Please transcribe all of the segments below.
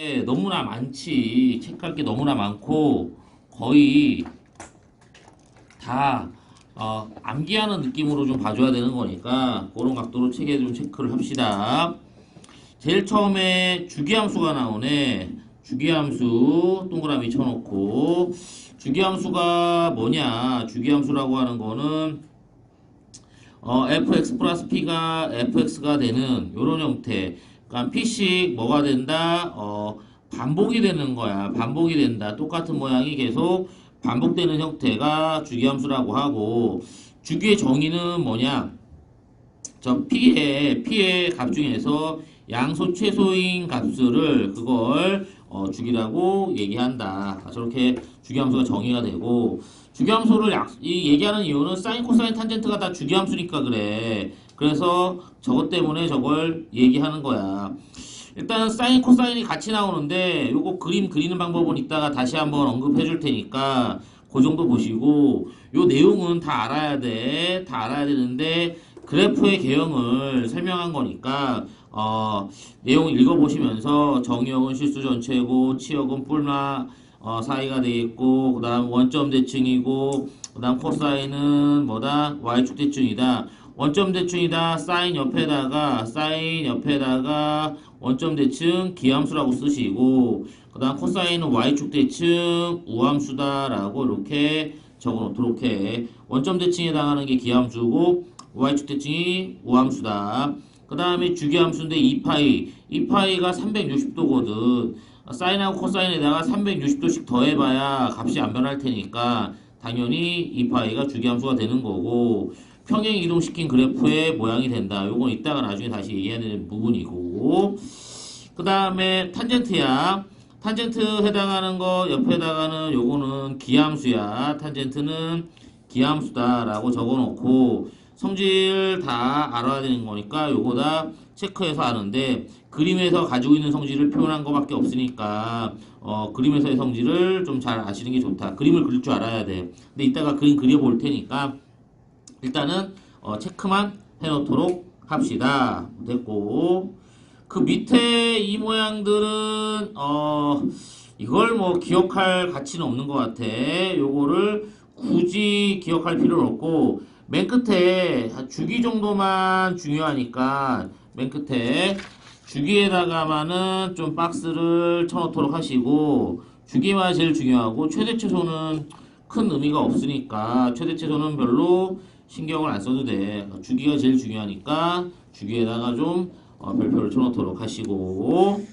예, 너무나 많지. 체크할 게 너무나 많고 거의 다 어, 암기하는 느낌으로 좀 봐줘야 되는 거니까 그런 각도로 책에 좀 체크를 합시다. 제일 처음에 주기함수가 나오네. 주기함수 동그라미 쳐놓고 주기함수가 뭐냐? 주기함수라고 하는 거는 어, fx 플러스 p가 fx가 되는 이런 형태. 그러니까 p씩 뭐가 된다? 어, 반복이 되는 거야. 반복이 된다. 똑같은 모양이 계속 반복되는 형태가 주기함수라고 하고 주기의 정의는 뭐냐? 저 p의 p의 값 중에서 양소 최소인 값수를 그걸 어, 주기라고 얘기한다. 아, 저렇게 주기함수가 정의가 되고 주기함수를 약, 이 얘기하는 이유는 사인 코사인 탄젠트가 다 주기함수니까 그래. 그래서 저것 때문에 저걸 얘기하는 거야. 일단 사인 코사인이 같이 나오는데 요거 그림 그리는 방법은 이따가 다시 한번 언급해 줄 테니까 그 정도 보시고 요 내용은 다 알아야 돼. 다 알아야 되는데 그래프의 개형을 설명한 거니까 어, 내용 읽어보시면서 정의역은 실수 전체고 치역은 뿔나 어, 사이가 되겠고 그 다음 원점 대칭이고 그 다음 코사인은 뭐다 y축 대칭이다 원점 대칭이다. 사인 옆에다가 사인 옆에다가 원점 대칭 기함수라고 쓰시고 그 다음 코사인은 y축 대칭 우함수다라고 이렇게 적어놓도록 해. 원점 대칭에 해당하는 게 기함수고 y축 대칭이 우함수다. 그 다음에 주기함수인데 2파이. 2파이가 360도거든. 사인하고 코사인에다가 360도씩 더해봐야 값이 안 변할 테니까 당연히 2파이가 주기함수가 되는 거고 평행 이동시킨 그래프의 모양이 된다 요건 이따가 나중에 다시 얘기해야 되는 부분이고 그 다음에 탄젠트야 탄젠트 해당하는 거 옆에다가는 요거는 기함수야 탄젠트는 기함수다 라고 적어놓고 성질 다 알아야 되는 거니까 요거 다 체크해서 아는데 그림에서 가지고 있는 성질을 표현한 것밖에 없으니까 어, 그림에서의 성질을 좀 잘 아시는 게 좋다. 그림을 그릴 줄 알아야 돼. 근데 이따가 그림 그려볼 테니까 일단은 어, 체크만 해놓도록 합시다. 됐고 그 밑에 이 모양들은 어, 이걸 뭐 기억할 가치는 없는 것 같아. 요거를 굳이 기억할 필요는 없고 맨 끝에 주기 정도만 중요하니까 맨 끝에 주기에다가만은 좀 박스를 쳐놓도록 하시고 주기만 제일 중요하고 최대 최소는 큰 의미가 없으니까 최대 최소는 별로 신경을 안 써도 돼 주기가 제일 중요하니까 주기에다가 좀 어, 별표를 쳐놓도록 하시고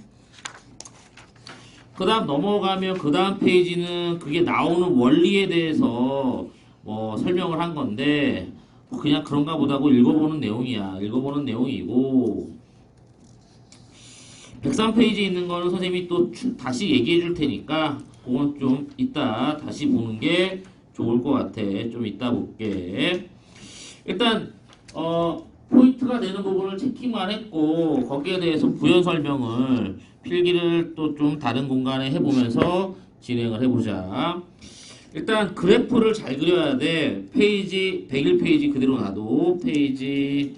그 다음 넘어가면 그 다음 페이지는 그게 나오는 원리에 대해서 뭐 설명을 한 건데 뭐 그냥 그런가 보다고 읽어보는 내용이야. 읽어보는 내용이고 103페이지 있는 거는 선생님이 또 추- 다시 얘기해 줄 테니까 그건 좀 이따 다시 보는 게 좋을 것 같아. 좀 이따 볼게. 일단 어 포인트가 되는 부분을 체킹만 했고 거기에 대해서 부연 설명을 필기를 또 좀 다른 공간에 해보면서 진행을 해보자. 일단 그래프를 잘 그려야 돼. 페이지 101페이지 그대로 놔도 페이지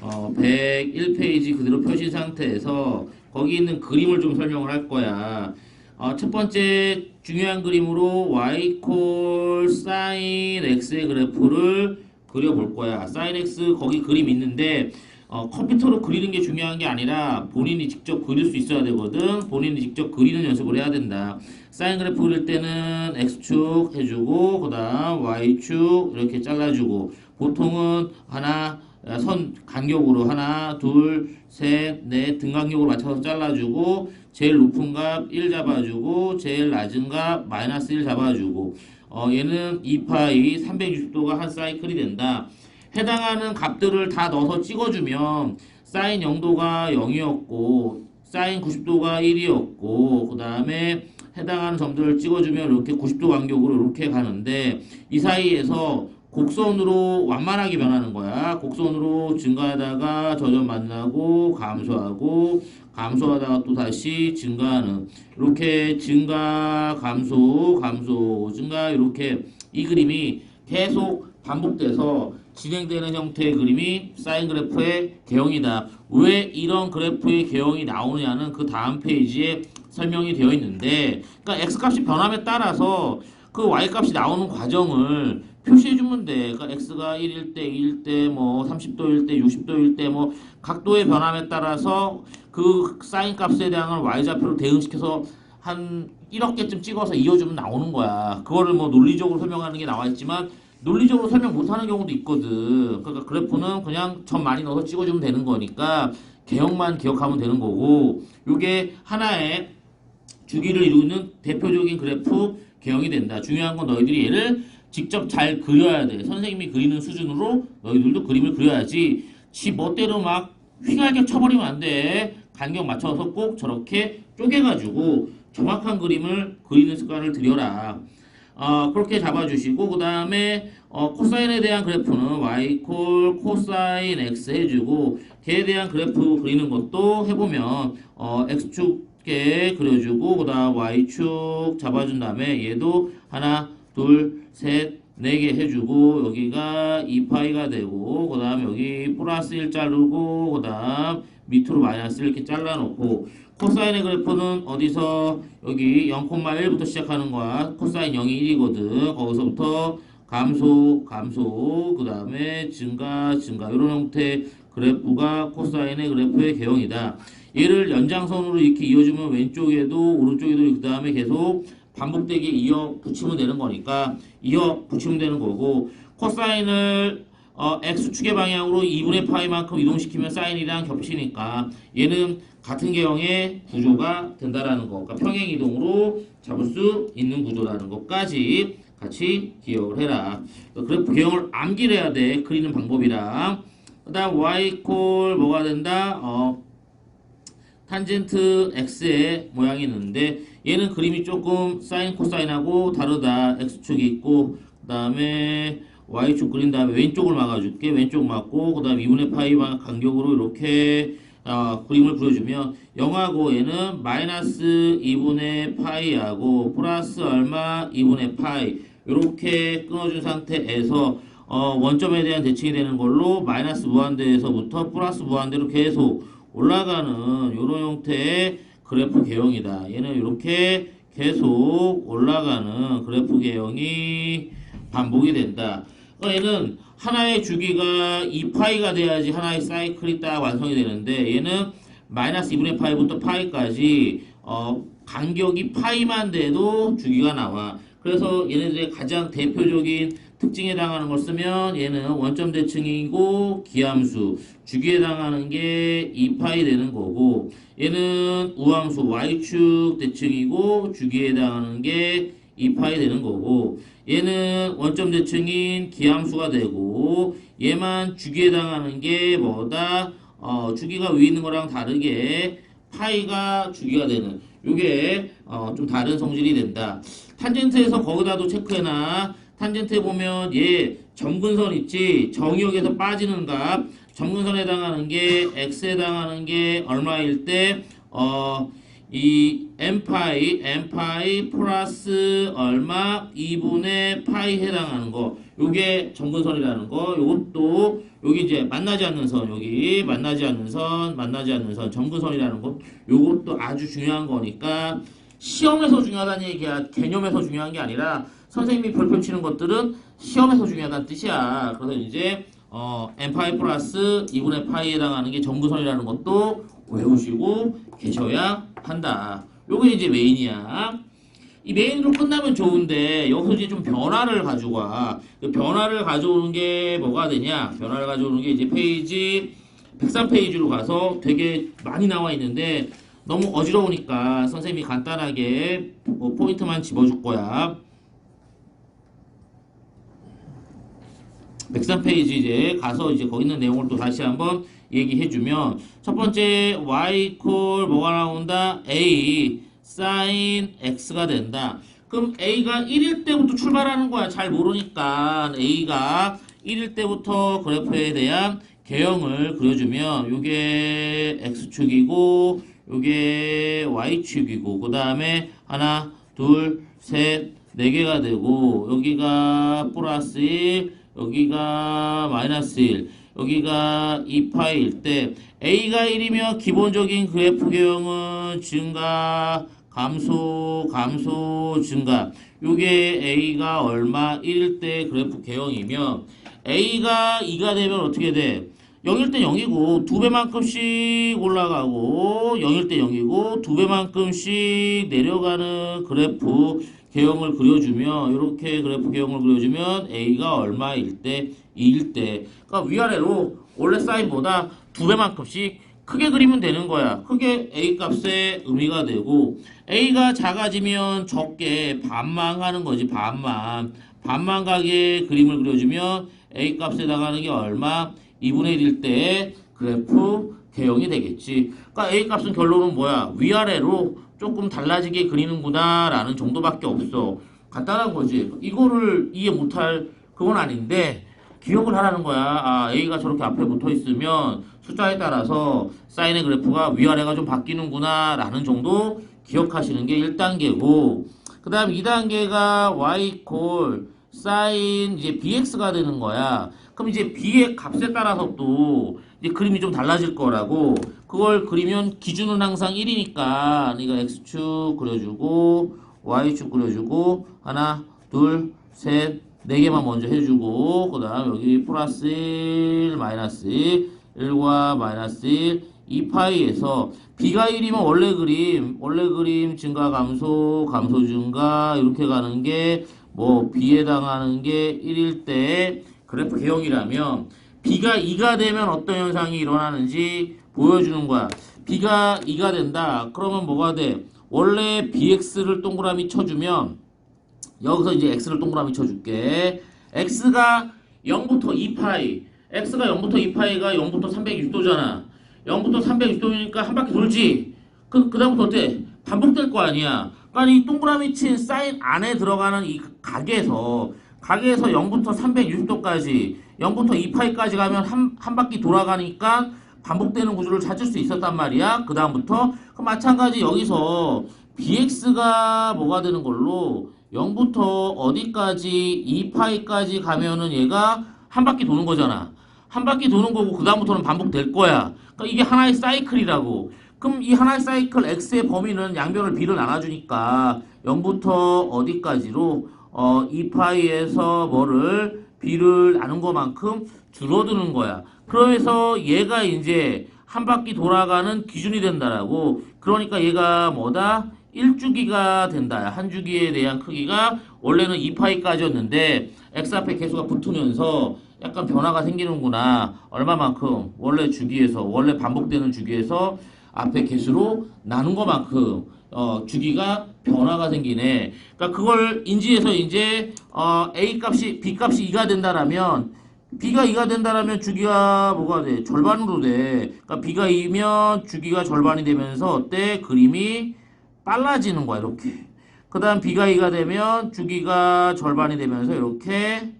어, 101페이지 그대로 표시 상태에서 거기 있는 그림을 좀 설명을 할 거야. 어, 첫 번째 중요한 그림으로 y 콜 sin x의 그래프를 그려볼 거야. sin x 거기 그림 있는데 어, 컴퓨터로 그리는 게 중요한 게 아니라 본인이 직접 그릴 수 있어야 되거든. 본인이 직접 그리는 연습을 해야 된다. 사인 그래프 그릴 때는 x축 해주고 그 다음 y축 이렇게 잘라주고 보통은 하나 아, 선 간격으로 하나 둘셋넷 등 간격으로 맞춰서 잘라주고 제일 높은 값 1 잡아주고 제일 낮은 값 마이너스 1 잡아주고 어 얘는 2파이 360도가 한 사이클이 된다. 해당하는 값들을 다 넣어서 찍어주면 사인 0도가 0이었고 사인 90도가 1이었고 그 다음에 해당하는 점들을 찍어주면 이렇게 90도 간격으로 이렇게 가는데 이 사이에서 곡선으로 완만하게 변하는 거야. 곡선으로 증가하다가 저점 만나고 감소하고 감소하다가 또 다시 증가하는 이렇게 증가 감소 감소 증가 이렇게 이 그림이 계속 반복돼서 진행되는 형태의 그림이 사인 그래프의 개형이다. 왜 이런 그래프의 개형이 나오느냐는 그 다음 페이지에 설명이 되어 있는데, 그러니까 x 값이 변함에 따라서 그 y 값이 나오는 과정을 표시해 주면 돼. 그러니까 x가 1일 때, 2일 때, 뭐 30도일 때, 60도일 때, 뭐 각도의 변함에 따라서 그 사인 값에 대한 y 좌표로 대응시켜서 한 1억 개쯤 찍어서 이어주면 나오는 거야. 그거를 뭐 논리적으로 설명하는 게 나와 있지만 논리적으로 설명 못하는 경우도 있거든. 그러니까 그래프는 그냥 점 많이 넣어서 찍어주면 되는 거니까 개형만 기억하면 되는 거고 요게 하나의 주기를 이루는 대표적인 그래프 개형이 된다. 중요한 건 너희들이 얘를 직접 잘 그려야 돼. 선생님이 그리는 수준으로 너희들도 그림을 그려야지. 지 멋대로 막 휘갈겨 쳐버리면 안 돼. 간격 맞춰서 꼭 저렇게 쪼개가지고 정확한 그림을 그리는 습관을 들여라. 어, 그렇게 잡아주시고 그 다음에 어, 코사인에 대한 그래프는 y 콜 코사인 x 해주고 걔에 대한 그래프 그리는 것도 해보면 어, x축에 그려주고 그 다음 y축 잡아준 다음에 얘도 하나 둘 셋 네 개 해주고 여기가 2파이가 되고 그 다음 여기 플러스 1 자르고 그 다음 밑으로 마이너스 이렇게 잘라놓고 코사인의 그래프는 어디서? 여기 0,1부터 시작하는 거야. 코사인 0이 1이거든. 거기서부터 감소 감소 그 다음에 증가 증가. 이런 형태의 그래프가 코사인의 그래프의 개형이다. 얘를 연장선으로 이렇게 이어주면 왼쪽에도 오른쪽에도 그 다음에 계속 반복되게 이어 붙이면 되는 거니까 이어 붙이면 되는 거고 코사인을 어, x축의 방향으로 2분의 파이만큼 이동시키면 사인이랑 겹치니까 얘는 같은 개형의 구조가 된다라는 거. 그러니까 평행 이동으로 잡을 수 있는 구조라는 것까지 같이 기억을 해라. 그래프 개형을 암기를 해야 돼. 그리는 방법이랑. 그 다음 y 콜 뭐가 된다? 어, 탄젠트 x의 모양이 있는데 얘는 그림이 조금 사인 코사인하고 다르다. x축이 있고 그 다음에 y축 그린 다음에 왼쪽을 막아줄게. 왼쪽 막고 그 다음에 2분의 파이 방 간격으로 이렇게 어, 그림을 그려주면 0하고 얘는 마이너스 2분의 파이하고 플러스 얼마 2분의 파이 이렇게 끊어준 상태에서 어, 원점에 대한 대칭이 되는 걸로 마이너스 무한대에서부터 플러스 무한대로 계속 올라가는 이런 형태의 그래프 개형이다. 얘는 이렇게 계속 올라가는 그래프 개형이 반복이 된다. 그러니까 얘는 하나의 주기가 2파이가 돼야지 하나의 사이클이 딱 완성이 되는데 얘는 마이너스 2분의 파이부터 파이까지 어, 간격이 파이만 돼도 주기가 나와. 그래서 얘네들의 가장 대표적인 특징에 해당하는 걸 쓰면 얘는 원점 대칭이고 기함수 주기에 해당하는 게 2파이 되는 거고 얘는 우함수 y축 대칭이고 주기에 해당하는 게 2파이 되는 거고 얘는 원점 대칭인 기함수가 되고 얘만 주기에 해당하는 게 뭐다? 어, 주기가 위에 있는 거랑 다르게 파이가 주기가 되는 요게 어, 좀 다른 성질이 된다. 탄젠트에서 거기다도 체크해놔 탄젠트에 보면 얘 점근선 있지. 정역에서 빠지는 값. 점근선에 해당하는 게 x에 해당하는 게 얼마일 때? 어, 이 n파이 n파이 플러스 얼마? 2분의 파이 해당하는 거. 요게 점근선이라는 거. 요것도 여기 이제 만나지 않는 선. 여기 만나지 않는 선 만나지 않는 선. 점근선이라는 것. 요것도 아주 중요한 거니까 시험에서 중요하다는 얘기야. 개념에서 중요한 게 아니라 선생님이 별표 치는 것들은 시험에서 중요하다는 뜻이야 그래서 이제 어 n파이 플러스 2분의 파이에 해당하는 게 점근선이라는 것도 외우시고 계셔야 한다. 요게 이제 메인이야. 이 메인으로 끝나면 좋은데 여기서 이제 좀 변화를 가지고 와. 그 변화를 가져오는 게 뭐가 되냐? 변화를 가져오는 게 이제 페이지 103페이지로 가서 되게 많이 나와 있는데 너무 어지러우니까 선생님이 간단하게 뭐 포인트만 집어줄 거야. 103페이지 이제 가서 이제 거기 있는 내용을 또 다시 한번 얘기해주면 첫 번째 y 콜 뭐가 나온다? a sin x가 된다. 그럼 a가 1일 때부터 출발하는 거야. 잘 모르니까 a가 1일 때부터 그래프에 대한 개형을 그려주면 요게 x축이고 요게 y축이고 그 다음에 하나 둘 셋 네 개가 되고 여기가 플러스 1 여기가 마이너스 1, 여기가 2파일 때 A가 1이면 기본적인 그래프 개형은 증가, 감소, 감소, 증가. 요게 A가 얼마 1일 때 그래프 개형이면 A가 2가 되면 어떻게 돼? 0일 때 0이고 두 배만큼씩 올라가고 0일 때 0이고 두 배만큼씩 내려가는 그래프 개형을 그려주면 이렇게 그래프 개형을 그려주면 A가 얼마일 때 2일 때 그러니까 위아래로 원래 사인보다 두 배만큼씩 크게 그리면 되는 거야. 크게 A 값의 의미가 되고 A가 작아지면 적게 반만 가는 거지 반만 반만 가게 그림을 그려주면 A 값에 나가는 게 얼마? 2분의 1일 때 그래프 개형이 되겠지. 그러니까 A 값은 결론은 뭐야? 위아래로 조금 달라지게 그리는구나 라는 정도밖에 없어. 간단한 거지. 이거를 이해 못할 그건 아닌데 기억을 하라는 거야. 아, A가 저렇게 앞에 붙어 있으면 숫자에 따라서 사인의 그래프가 위아래가 좀 바뀌는구나 라는 정도 기억하시는 게 1단계고 그 다음 2단계가 y 콜 사인 이제 bx가 되는 거야. 그럼 이제 b의 값에 따라서 또 이제 그림이 좀 달라질 거라고 그걸 그리면 기준은 항상 1이니까. 그러니까 x축 그려주고 y축 그려주고 하나 둘셋 네 개만 먼저 해주고 그 다음 여기 플러스 1 마이너스 1 1과 마이너스 1 2파이에서 b가 1이면 원래 그림 원래 그림 증가 감소 감소 증가 이렇게 가는 게 뭐 b에 해당하는 게 1일 때 그래프 개형이라면 b가 2가 되면 어떤 현상이 일어나는지 보여주는 거야 b가 2가 된다 그러면 뭐가 돼 원래 bx를 동그라미 쳐주면 여기서 이제 x를 동그라미 쳐줄게. x가 0부터 2파이. x가 0부터 2파이가 0부터 360도잖아. 0부터 360도니까 한 바퀴 돌지. 그, 그 다음부터 어때? 반복될 거 아니야. 그러니까 이 동그라미 친 사인 안에 들어가는 이 각에서, 각에서 0부터 360도까지, 0부터 2파이까지 가면 한, 한 바퀴 돌아가니까 반복되는 구조를 찾을 수 있었단 말이야. 그 다음부터. 그 마찬가지 여기서 bx가 뭐가 되는 걸로 0부터 어디까지 2파이까지 가면은 얘가 한 바퀴 도는 거잖아. 한 바퀴 도는 거고 그 다음부터는 반복될 거야. 그러니까 이게 하나의 사이클이라고. 그럼 이 하나의 사이클 x의 범위는 양변을 b를 나눠주니까 0부터 어디까지로 어 2파이에서 뭐를 b를 나눈 것만큼 줄어드는 거야. 그러면서 얘가 이제 한 바퀴 돌아가는 기준이 된다라고. 그러니까 얘가 뭐다? 1주기가 된다. 한 주기에 대한 크기가 원래는 2파이까지였는데 x 앞에 개수가 붙으면서 약간 변화가 생기는구나. 얼마만큼? 원래 주기에서 원래 반복되는 주기에서 앞에 개수로 나눈 것만큼 어, 주기가 변화가 생기네. 그러니까 그걸 인지해서 이제 어, a 값이 b 값이 2가 된다라면 b가 2가 된다라면 주기가 뭐가 돼? 절반으로 돼. 그러니까 b가 2면 주기가 절반이 되면서 어때? 그림이 빨라지는 거야 이렇게. 그 다음 b가 2가 되면 주기가 절반이 되면서 이렇게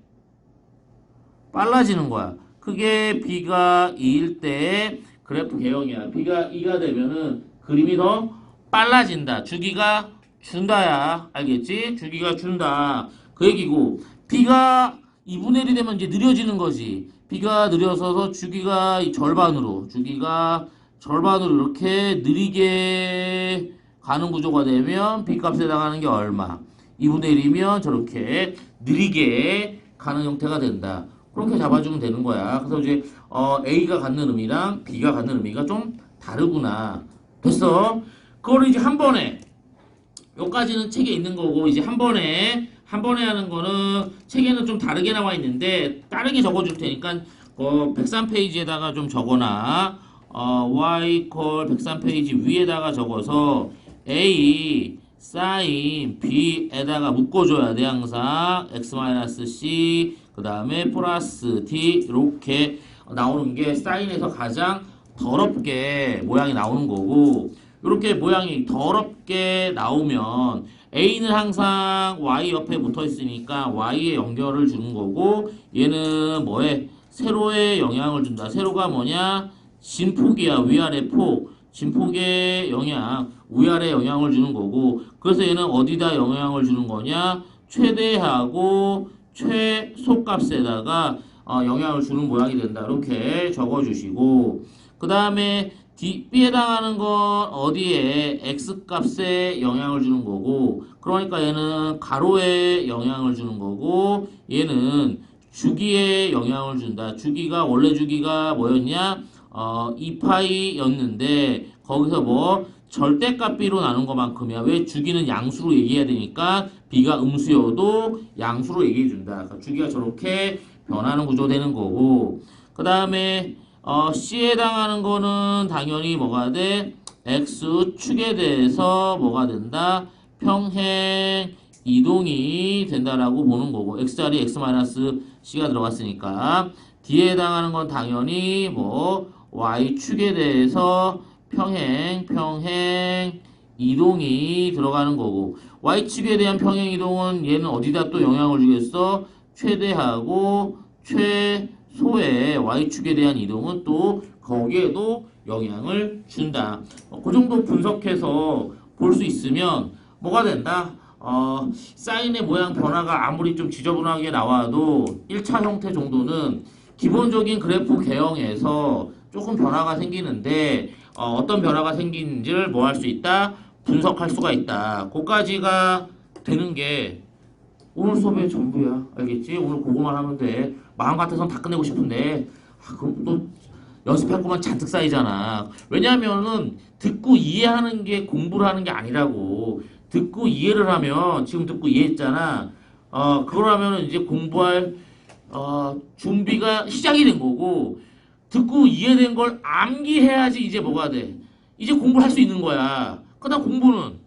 빨라지는 거야. 그게 b가 2일 때 그래프 개형이야. b가 2가 되면은 그림이 더 빨라진다. 주기가 준다야. 알겠지? 주기가 준다. 그 얘기고 b가 2분의 1이 되면 이제 느려지는 거지 b가 느려서서 주기가 이 절반으로 주기가 절반으로 이렇게 느리게 가는 구조가 되면 B값에 해당하는 게 얼마? 2분의 1이면 저렇게 느리게 가는 형태가 된다. 그렇게 잡아주면 되는 거야. 그래서 이제 어, A가 갖는 의미랑 B가 갖는 의미가 좀 다르구나. 됐어? 그거를 이제 한 번에 여기까지는 책에 있는 거고 이제 한 번에 한 번에 하는 거는 책에는 좀 다르게 나와 있는데 다르게 적어줄 테니까 어, 103페이지에다가 좀 적어놔. 어, y 콜 103페이지 위에다가 적어서 a 사인 b에다가 묶어줘야 돼 항상 x-c 그 다음에 플러스 t 이렇게 나오는 게 사인에서 가장 더럽게 모양이 나오는 거고 이렇게 모양이 더럽게 나오면 a는 항상 y 옆에 붙어 있으니까 y에 연결을 주는 거고 얘는 뭐에? 세로에 영향을 준다. 세로가 뭐냐? 진폭이야. 위아래 폭 진폭의 영향, 위아래 영향을 주는 거고, 그래서 얘는 어디다 영향을 주는 거냐? 최대하고 최소값에다가 어, 영향을 주는 모양이 된다. 이렇게 적어주시고. 그 다음에 B에 해당하는 건 어디에 X값에 영향을 주는 거고 그러니까 얘는 가로에 영향을 주는 거고 얘는 주기에 영향을 준다. 주기가 원래 주기가 뭐였냐? 어, 2파이였는데 거기서 뭐 절대값 B로 나눈 것만큼이야. 왜 주기는 양수로 얘기해야 되니까 B가 음수여도 양수로 얘기해 준다. 그러니까 주기가 저렇게 변하는 구조 되는 거고 그 다음에 어, C에 해당하는 거는 당연히 뭐가 돼? X축에 대해서 뭐가 된다? 평행 이동이 된다라고 보는 거고 X자리 X-C가 들어갔으니까 D에 해당하는 건 당연히 뭐 Y축에 대해서 평행 평행 이동이 들어가는 거고 Y축에 대한 평행 이동은 얘는 어디다 또 영향을 주겠어? 최대하고 최 소의 Y축에 대한 이동은 또 거기에도 영향을 준다. 어, 그 정도 분석해서 볼 수 있으면 뭐가 된다? 어, 사인의 모양 변화가 아무리 좀 지저분하게 나와도 1차 형태 정도는 기본적인 그래프 개형에서 조금 변화가 생기는데 어, 떤 변화가 생기는지를 뭐 할 수 있다? 분석할 수가 있다. 그까지가 되는 게 오늘 수업의 전부야. 알겠지? 오늘 그거만 하면 돼. 마음 같아선 다 끝내고 싶은데 아, 그럼 또 연습할 것만 잔뜩 쌓이잖아. 왜냐면은 듣고 이해하는 게 공부를 하는 게 아니라고. 듣고 이해를 하면 지금 듣고 이해했잖아. 어 하면은 이제 공부할 어 준비가 시작이 된 거고 듣고 이해된 걸 암기해야지 이제 뭐가 돼. 이제 공부를 할 수 있는 거야. 그다음 공부는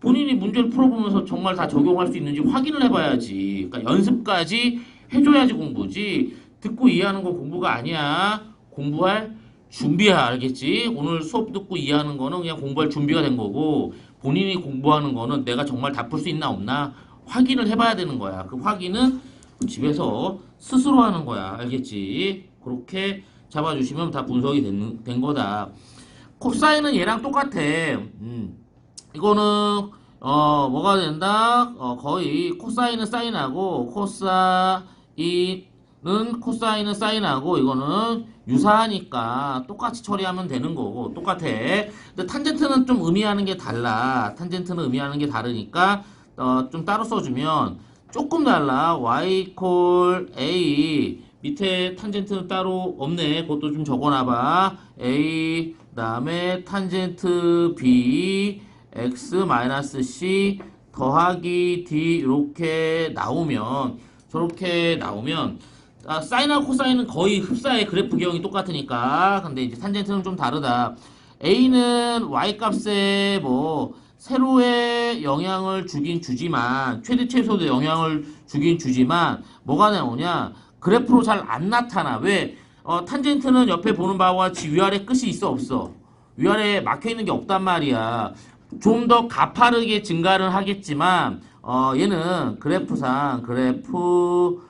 본인이 문제를 풀어보면서 정말 다 적용할 수 있는지 확인을 해봐야지. 그러니까 연습까지 해줘야지 공부지. 듣고 이해하는 건 공부가 아니야. 공부할 준비야. 알겠지? 오늘 수업 듣고 이해하는 거는 그냥 공부할 준비가 된 거고 본인이 공부하는 거는 내가 정말 다 풀 수 있나 없나 확인을 해봐야 되는 거야. 그 확인은 집에서 스스로 하는 거야. 알겠지? 그렇게 잡아주시면 다 분석이 된, 된 거다. 코사인은 얘랑 똑같아. 음. 이거는 어 뭐가 된다? 어 거의 코사인은 사인하고 코사 인은 코사인은 사인하고 이거는 유사하니까 똑같이 처리하면 되는 거고 똑같아. 근데 탄젠트는 좀 의미하는 게 달라. 탄젠트는 의미하는 게 다르니까 어 좀 따로 써주면 조금 달라. y 콜 a 밑에 탄젠트는 따로 없네. 그것도 좀 적어놔봐. a 그다음에 탄젠트 b x 마이너스 c 더하기 d 이렇게 나오면 저렇게 나오면 아, 사인하고 코사인은 거의 흡사해 그래프 기형이 똑같으니까. 근데 이제 탄젠트는 좀 다르다. A는 y 값에 뭐 세로에 영향을 주긴 주지만 최대 최소의 영향을 주긴 주지만 뭐가 나오냐? 그래프로 잘 안 나타나. 왜? 어, 탄젠트는 옆에 보는 바와 같이 위아래 끝이 있어 없어? 위아래 막혀 있는 게 없단 말이야. 좀 더 가파르게 증가를 하겠지만 어 얘는 그래프상 그래프상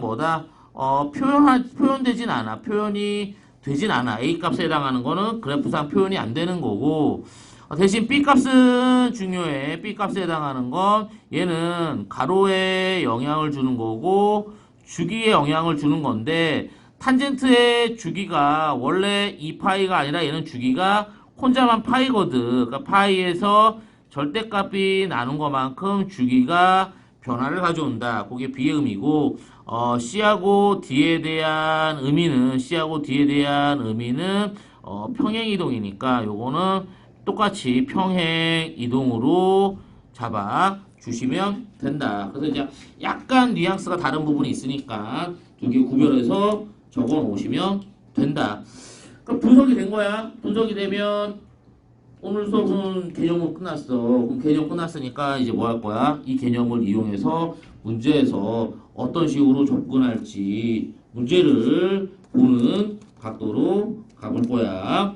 뭐다 어 표현하 표현되진 않아. 표현이 되진 않아. A 값에 해당하는 거는 그래프상 표현이 안 되는 거고. 어, 대신 b 값은 중요해. B 값에 해당하는 건 얘는 가로에 영향을 주는 거고 주기에 영향을 주는 건데 탄젠트의 주기가 원래 2파이가 아니라 얘는 주기가 혼자만 파이거든. 그러니까 파이에서 절대값이 나눈 것만큼 주기가 변화를 가져온다. 그게 B의 의미고 어, C하고 D에 대한 의미는 C하고 D에 대한 의미는 어, 평행 이동이니까 요거는 똑같이 평행 이동으로 잡아 주시면 된다. 그래서 이제 약간 뉘앙스가 다른 부분이 있으니까 두 개 구별해서 적어 놓으시면 된다. 그럼 분석이 된 거야. 분석이 되면 오늘 수업은 개념은 끝났어. 그럼 개념 끝났으니까 이제 뭐 할 거야? 이 개념을 이용해서 문제에서 어떤 식으로 접근할지 문제를 보는 각도로 가볼 거야.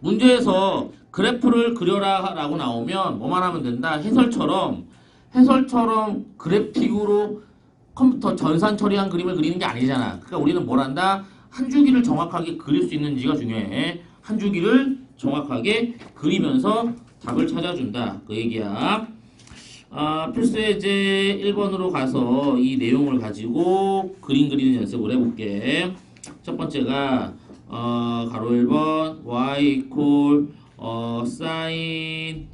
문제에서 그래프를 그려라 라고 나오면 뭐만 하면 된다? 해설처럼 해설처럼 그래픽으로 컴퓨터 전산 처리한 그림을 그리는 게 아니잖아. 그러니까 우리는 뭘 한다? 한 주기를 정확하게 그릴 수 있는지가 중요해. 한 주기를 정확하게 그리면서 답을 찾아준다. 그 얘기야. 아, 필수 예제 1번으로 가서 이 내용을 가지고 그림 그리는 연습을 해볼게. 첫 번째가 어, 가로 1번 y equal 어, sin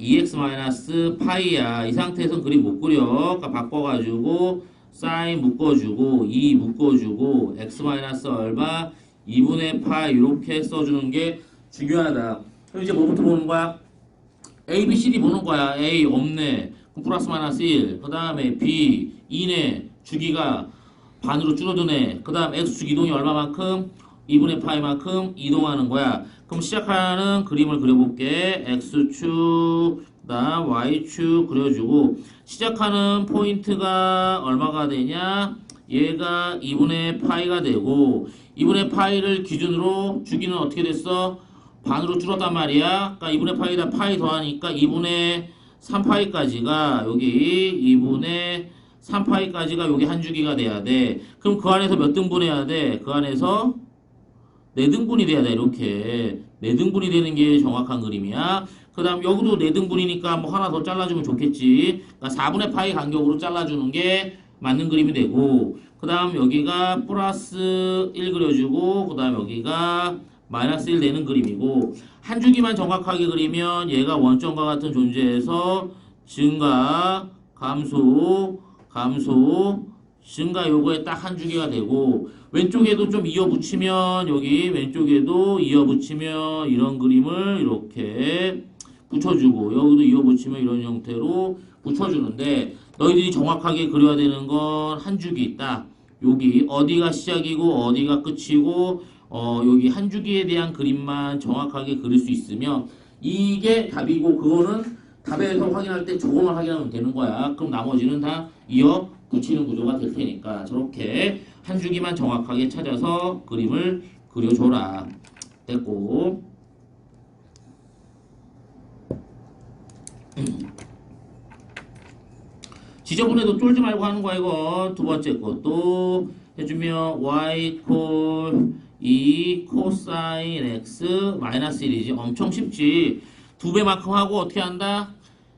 2x 마이너스 파이야. 이 상태에선 그림 못 그려. 그러니까 바꿔가지고 sin 묶어주고 2 묶어주고 x 마이너스 얼마 2분의 파이 이렇게 써주는 게 중요하다. 그럼 이제 뭐부터 보는 거야? A, B, C, D 보는 거야. A 없네. 그럼 플러스 마이너스 1. 그 다음에 B 2네. 주기가 반으로 줄어드네. 그 다음 X축 이동이 얼마만큼? 2분의 파이만큼 이동하는 거야. 그럼 시작하는 그림을 그려볼게. X축, 그 다음 Y축 그려주고 시작하는 포인트가 얼마가 되냐? 얘가 2분의 파이가 되고 2분의 파이를 기준으로 주기는 어떻게 됐어? 반으로 줄었단 말이야. 그러니까 2분의 파이다 파이 더하니까 2분의 3파이까지가 여기 2분의 3파이까지가 여기 한 주기가 돼야 돼. 그럼 그 안에서 몇 등분해야 돼? 그 안에서 4등분이 돼야 돼. 이렇게 4등분이 되는 게 정확한 그림이야. 그 다음 여기도 4등분이니까 뭐 하나 더 잘라주면 좋겠지. 그러니까 4분의 파이 간격으로 잘라주는 게 맞는 그림이 되고 그 다음 여기가 플러스 1 그려주고 그 다음 여기가 마이너스 1 되는 그림이고 한 주기만 정확하게 그리면 얘가 원점과 같은 존재에서 증가, 감소, 감소, 증가 요거에 딱 한 주기가 되고 왼쪽에도 좀 이어 붙이면 여기 왼쪽에도 이어 붙이면 이런 그림을 이렇게 붙여주고 여기도 이어 붙이면 이런 형태로 붙여주는데 너희들이 정확하게 그려야 되는 건한 주기 있다. 여기 어디가 시작이고 어디가 끝이고 어 여기 한 주기에 대한 그림만 정확하게 그릴 수 있으면 이게 답이고 그거는 답에서 확인할 때 저거만 확인하면 되는 거야. 그럼 나머지는 다 이어 붙이는 구조가 될 테니까 저렇게 한 주기만 정확하게 찾아서 그림을 그려줘라. 됐고 지저분해도 쫄지 말고 하는 거야 이거. 두 번째 것도 해주면 y equal 2 코사인 x 마이너스 1이지. 엄청 쉽지. 두 배만큼 하고 어떻게 한다?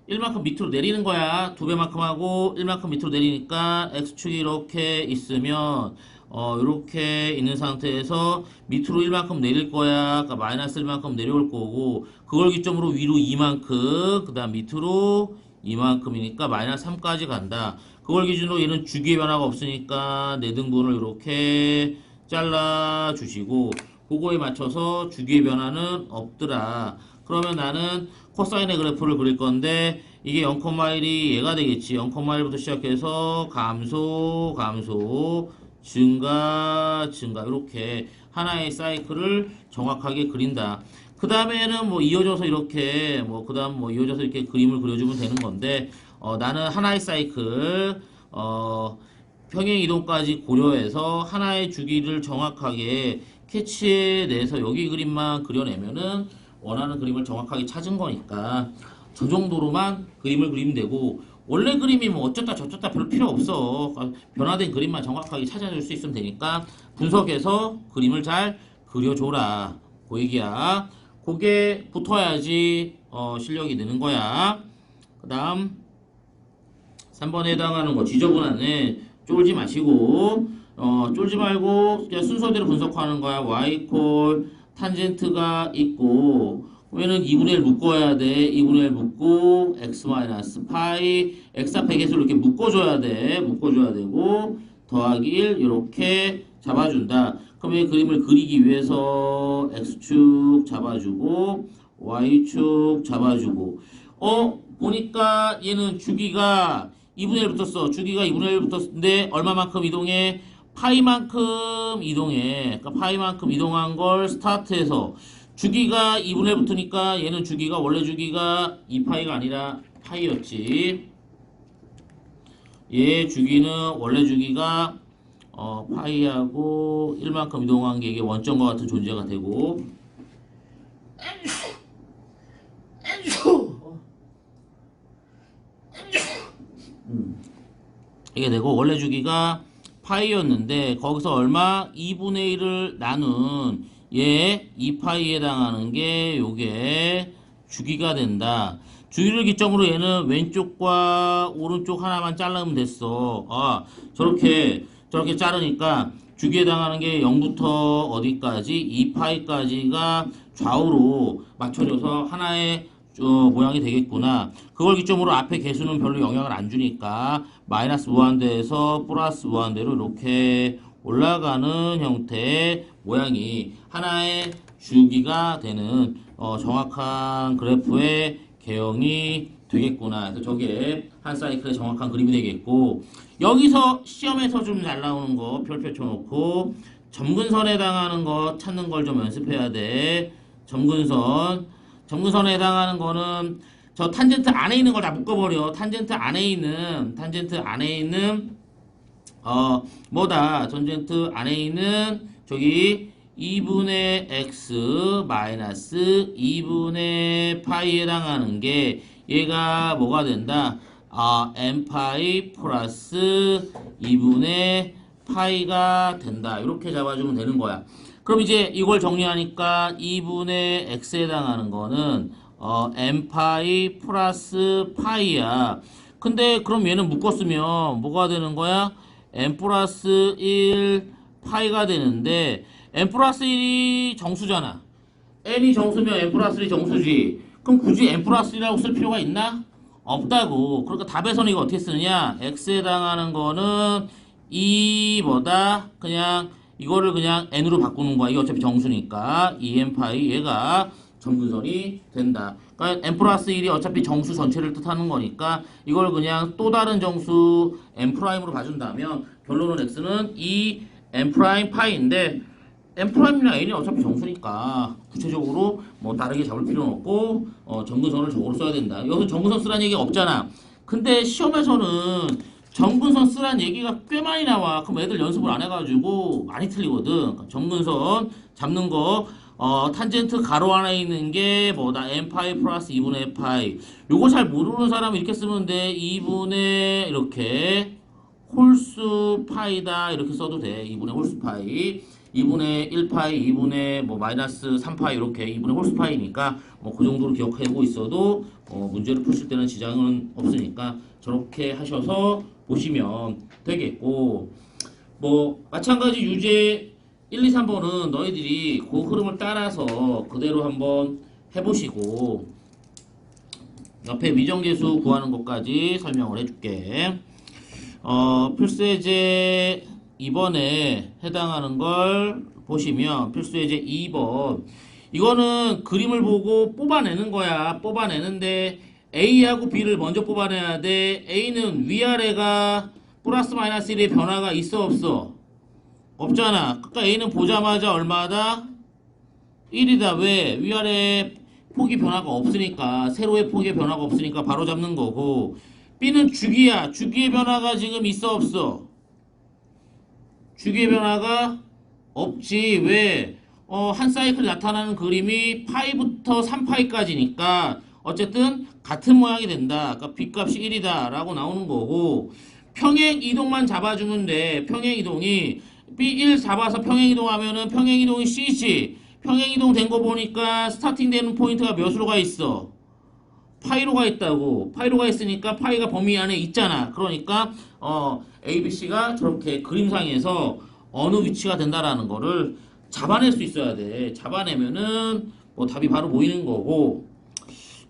1만큼 밑으로 내리는 거야. 두 배만큼 하고 1만큼 밑으로 내리니까 x축이 이렇게 있으면 어 이렇게 있는 상태에서 밑으로 1만큼 내릴 거야. 그러니까 마이너스 1만큼 내려올 거고 그걸 기점으로 위로 2만큼 그 다음 밑으로 이만큼이니까 마이너스 3까지 간다. 그걸 기준으로 얘는 주기의 변화가 없으니까 네 등분을 이렇게 잘라 주시고 그거에 맞춰서 주기의 변화는 없더라. 그러면 나는 코사인의 그래프를 그릴 건데 이게 0,1이 얘가 되겠지. 0,1부터 시작해서 감소, 감소, 증가, 증가 이렇게 하나의 사이클을 정확하게 그린다. 그 다음에는 뭐 이어져서 이렇게 뭐 그 다음 뭐 이어져서 이렇게 그림을 그려주면 되는 건데 어 나는 하나의 사이클 어 평행 이동까지 고려해서 하나의 주기를 정확하게 캐치해내서 여기 그림만 그려내면은 원하는 그림을 정확하게 찾은 거니까 저 정도로만 그림을 그리면 되고 원래 그림이 뭐 어쩌다 저쩌다 별 필요 없어. 변화된 그림만 정확하게 찾아줄 수 있으면 되니까 분석해서 그림을 잘 그려줘라. 그 얘기야 그게 붙어야지 어, 실력이 느는 거야. 그 다음 3번에 해당하는 거 지저분하네. 쫄지 마시고 어, 쫄지 말고 순서대로 분석하는 거야. y 콜 탄젠트가 있고 얘는 2분의 1 묶어야 돼. 2분의 1 묶고 x 마이너스 파이 x 앞에 계속 이렇게 묶어줘야 돼. 묶어줘야 되고 더하기 1 이렇게 잡아준다. 그럼 이 그림을 그리기 위해서 x축 잡아주고 y축 잡아주고 어 보니까 얘는 주기가 2분의 1 붙었어. 주기가 2분의 1 붙었는데 얼마만큼 이동해? 파이만큼 이동해. 그러니까 파이만큼 이동한 걸 스타트해서 주기가 2분의 1 붙으니까 얘는 주기가 원래 주기가 2파이가 아니라 파이였지. 얘 주기는 원래 주기가 어, 파이하고 1만큼 이동한 게 이게 원점과 같은 존재가 되고 음. 이게 되고 원래 주기가 파이였는데 거기서 얼마 2분의 1을 나눈 얘 2파이에 해당하는 게 요게 주기가 된다. 주기를 기점으로 얘는 왼쪽과 오른쪽 하나만 잘라면 됐어. 아, 저렇게, 저렇게 자르니까 주기에 해당하는 게 0부터 어디까지? 2파이까지가 좌우로 맞춰져서 하나의 어, 모양이 되겠구나. 그걸 기점으로 앞에 개수는 별로 영향을 안 주니까 마이너스 무한대에서 플러스 무한대로 이렇게 올라가는 형태의 모양이 하나의 주기가 되는 어, 정확한 그래프의 개형이 되겠구나. 그래서 저게 한 사이클의 정확한 그림이 되겠고 여기서 시험에서 좀 잘 나오는 거 별표 쳐놓고 점근선에 해당하는 거 찾는 걸 좀 연습해야 돼. 점근선. 점근선에 해당하는 거는 저 탄젠트 안에 있는 걸 다 묶어버려. 탄젠트 안에 있는 탄젠트 안에 있는 어 뭐다 탄젠트 안에 있는 저기 2분의 x 마이너스 2분의 파이에 해당하는 게 얘가 뭐가 된다? 아 n 파이 플러스 2분의 파이가 된다. 이렇게 잡아주면 되는 거야. 그럼 이제 이걸 정리하니까 2분의 x에 해당하는 거는 어, n 파이 플러스 파이야. 근데 그럼 얘는 묶었으면 뭐가 되는 거야? n 플러스 1 파이가 되는데 n 플러스 1이 정수잖아. n이 정수면 n 플러스 1이 정수지. 그럼 굳이 n 플러스 1이라고 쓸 필요가 있나? 없다고. 그러니까 답에서는 이거 어떻게 쓰느냐? x에 해당하는 거는 2보다 그냥 이거를 그냥 n으로 바꾸는 거야. 이게 어차피 정수니까 2n 파이 얘가 점근선이 된다. 그러니까 n 플러스 1이 어차피 정수 전체를 뜻하는 거니까 이걸 그냥 또 다른 정수 n 프라임으로 봐준다면 결론은 x는 2 n 프라임 파이인데 n 프라임이나 n이 어차피 정수니까 구체적으로 뭐 다르게 잡을 필요는 없고 어, 정근선을 저거로 써야 된다. 여기서 정근선 쓰라는 얘기가 없잖아. 근데 시험에서는 정근선 쓰란 얘기가 꽤 많이 나와. 그럼 애들 연습을 안 해가지고 많이 틀리거든. 그러니까 정근선 잡는 거, 어, 탄젠트 가로 안에 있는 게 뭐다? n 파이 플러스 2분의 파이. 요거 잘 모르는 사람은 이렇게 쓰면 돼. 2분의 이렇게 홀수 파이다. 이렇게 써도 돼. 2분의 홀수 파이. 2분의 1파이, 2분의 뭐 마이너스 3파이 이렇게 2분의 홀수 파이니까 뭐 그 정도로 기억하고 있어도 어, 문제를 푸실 때는 지장은 없으니까 저렇게 하셔서 보시면 되겠고 뭐 마찬가지 유제 1, 2, 3번은 너희들이 그 흐름을 따라서 그대로 한번 해보시고 옆에 미정계수 구하는 것까지 설명을 해줄게. 어, 필수예제 2번에 해당하는 걸 보시면 필수 예제 2번 이거는 그림을 보고 뽑아내는 거야. 뽑아내는데 A하고 B를 먼저 뽑아내야 돼. A는 위아래가 플러스 마이너스 1의 변화가 있어 없어? 없잖아. 그러니까 A는 보자마자 얼마다? 1이다. 왜? 위아래 폭이 변화가 없으니까 세로의 폭의 변화가 없으니까 바로 잡는 거고 B는 주기야. 주기의 변화가 지금 있어 없어? 주기의 변화가 없지. 왜? 어, 한 사이클 나타나는 그림이 파이부터 3파이까지니까 어쨌든 같은 모양이 된다. 그러니까 B값이 1이다. 라고 나오는 거고 평행 이동만 잡아주면 돼. 평행 이동이 B1 잡아서 평행 이동하면은 평행 이동이 C지. 평행 이동 된 거 보니까 스타팅 되는 포인트가 몇으로 가 있어? 파이로 가 있다고. 파이로 가 있으니까 파이가 범위 안에 있잖아. 그러니까 어 ABC가 저렇게 그림상에서 어느 위치가 된다라는 거를 잡아낼 수 있어야 돼. 잡아내면은 뭐 답이 바로 보이는 거고.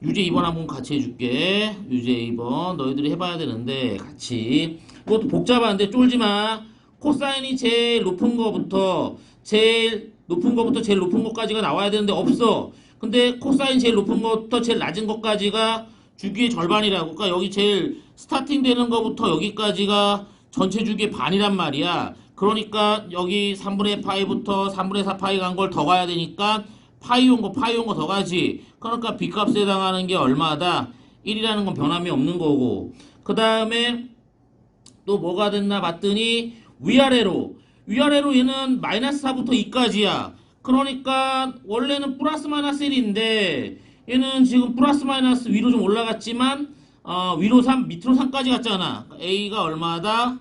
유제 2번 한번 같이 해줄게. 유제 2번 너희들이 해봐야 되는데 같이. 이것도 복잡한데 쫄지 마. 코사인이 제일 높은 거부터 제일 높은 거부터 제일 높은 거까지가 나와야 되는데 없어. 근데 코사인 제일 높은 거부터 제일 낮은 것까지가 주기의 절반이라고. 그러니까 여기 제일 스타팅 되는 거부터 여기까지가 전체 주기의 반이란 말이야. 그러니까 여기 3분의 파이부터 3분의 4 파이 간 걸 더 가야 되니까 파이 온 거 파이 온 거 더 가지. 그러니까 B값에 해당하는 게 얼마다? 1이라는 건 변함이 없는 거고. 그 다음에 또 뭐가 됐나 봤더니 위아래로 위아래로 얘는 마이너스 4부터 2까지야. 그러니까 원래는 플러스 마이너스 1인데 얘는 지금 플러스 마이너스 위로 좀 올라갔지만 어, 위로 3 밑으로 3까지 갔잖아. A가 얼마다?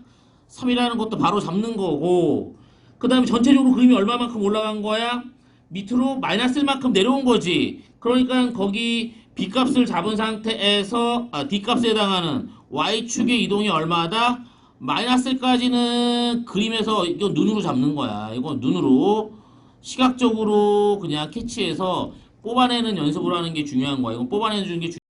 3이라는 것도 바로 잡는 거고 그 다음에 전체적으로 그림이 얼마만큼 올라간 거야? 밑으로 마이너스 1만큼 내려온 거지. 그러니까 거기 B값을 잡은 상태에서 아, D값에 해당하는 Y축의 이동이 얼마다? 마이너스까지는 그림에서 이건 눈으로 잡는 거야. 이건 눈으로 시각적으로 그냥 캐치해서 뽑아내는 연습을 하는 게 중요한 거야. 이건 뽑아내는 게 중-